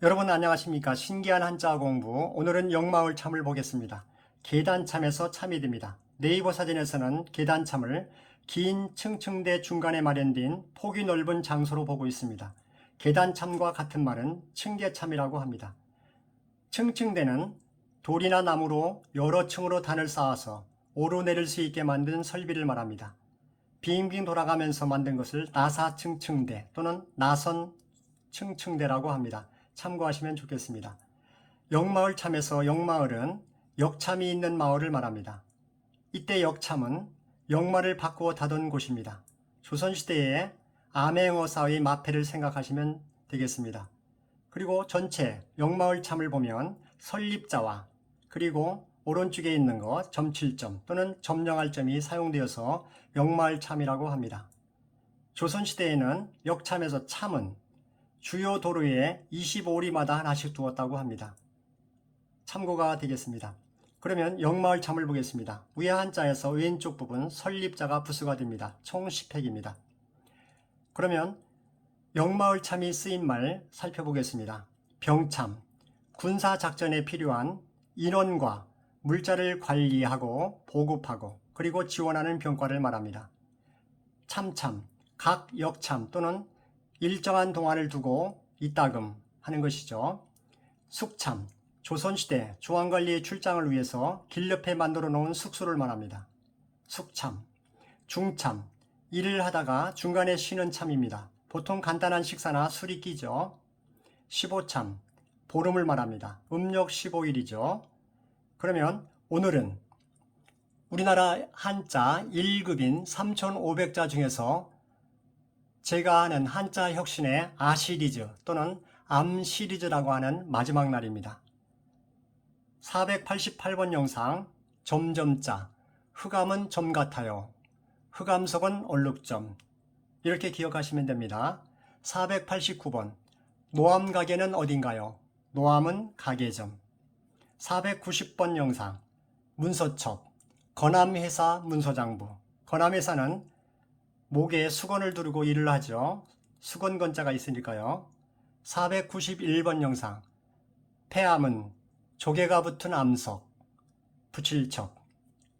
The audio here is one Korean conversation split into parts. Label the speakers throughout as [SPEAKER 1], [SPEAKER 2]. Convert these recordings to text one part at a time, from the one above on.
[SPEAKER 1] 여러분 안녕하십니까? 신기한 한자 공부. 오늘은 영마을 참을 보겠습니다. 계단참에서 참이 됩니다. 네이버 사진에서는 계단참을 긴 층층대 중간에 마련된 폭이 넓은 장소로 보고 있습니다. 계단참과 같은 말은 층계참이라고 합니다. 층층대는 돌이나 나무로 여러 층으로 단을 쌓아서 오르내릴 수 있게 만든 설비를 말합니다. 빙빙 돌아가면서 만든 것을 나사층층대 또는 나선 층층대라고 합니다. 참고하시면 좋겠습니다. 역마을 참에서 역마을은 역참이 있는 마을을 말합니다. 이때 역참은 역마를 바꾸어 다던 곳입니다. 조선시대의 암행어사의 마패를 생각하시면 되겠습니다. 그리고 전체 역마을 참을 보면 설립자와 그리고 오른쪽에 있는 것 점칠점 또는 점령할 점이 사용되어서 역마을 참이라고 합니다. 조선시대에는 역참에서 참은 주요 도로에 25리마다 하나씩 두었다고 합니다. 참고가 되겠습니다. 그러면 역마을 참을 보겠습니다. 위에 한자에서 왼쪽 부분 설립자가 부수가 됩니다. 총 10획입니다. 그러면 역마을 참이 쓰인 말 살펴보겠습니다. 병참, 군사작전에 필요한 인원과 물자를 관리하고 보급하고 그리고 지원하는 병과를 말합니다. 참참, 각 역참 또는 일정한 동안을 두고 이따금 하는 것이죠. 숙참, 조선시대 중앙관리의 출장을 위해서 길 옆에 만들어 놓은 숙소를 말합니다. 숙참, 중참, 일을 하다가 중간에 쉬는 참입니다. 보통 간단한 식사나 술이 끼죠. 15참, 보름을 말합니다. 음력 15일이죠. 그러면 오늘은 우리나라 한자 1급인 3,500자 중에서 제가 하는 한자 혁신의 아 시리즈 또는 암 시리즈라고 하는 마지막 날입니다. 488번 영상 점점자 흑암은 점 같아요. 흑암석은 얼룩점 이렇게 기억하시면 됩니다. 489번 노암 가게는 어딘가요? 노암은 가게점 490번 영상 문서첩 건암회사 문서장부 건암회사는 목에 수건을 두르고 일을 하죠. 수건 건자가 있으니까요. 491번 영상 폐암은 조개가 붙은 암석 붙일척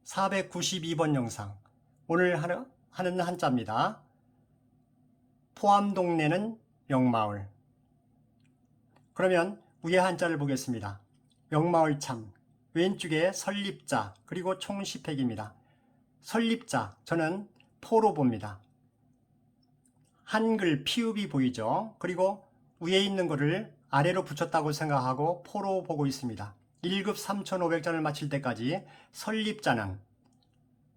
[SPEAKER 1] 492번 영상 오늘 하는, 한자입니다. 포암동네는 영마을 그러면 위에 한자를 보겠습니다. 영마을 참 왼쪽에 설립자 그리고 총 10획입니다. 설립자 저는 포로 봅니다. 한글 피읍이 보이죠? 그리고 위에 있는 거를 아래로 붙였다고 생각하고 포로 보고 있습니다. 1급 3,500잔을 마칠 때까지 설립자는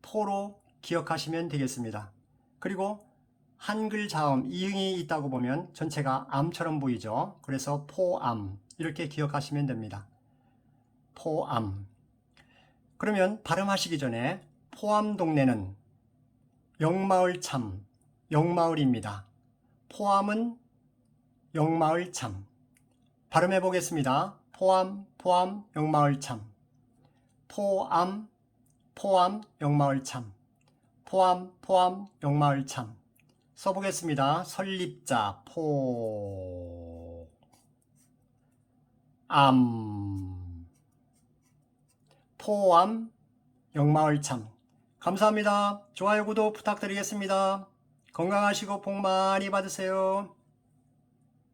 [SPEAKER 1] 포로 기억하시면 되겠습니다. 그리고 한글 자음 이응이 있다고 보면 전체가 암처럼 보이죠? 그래서 포암 이렇게 기억하시면 됩니다. 포암 그러면 발음하시기 전에 포암 동네는 영마을 참, 영마을입니다. 포함은 영마을 참. 발음해 보겠습니다. 포함, 포함, 영마을 참. 포암, 포암, 영마을 참. 포암, 포암, 영마을 참. 써보겠습니다. 설립자, 포. 암. 포암, 영마을 참. 감사합니다. 좋아요, 구독 부탁드리겠습니다. 건강하시고 복 많이 받으세요.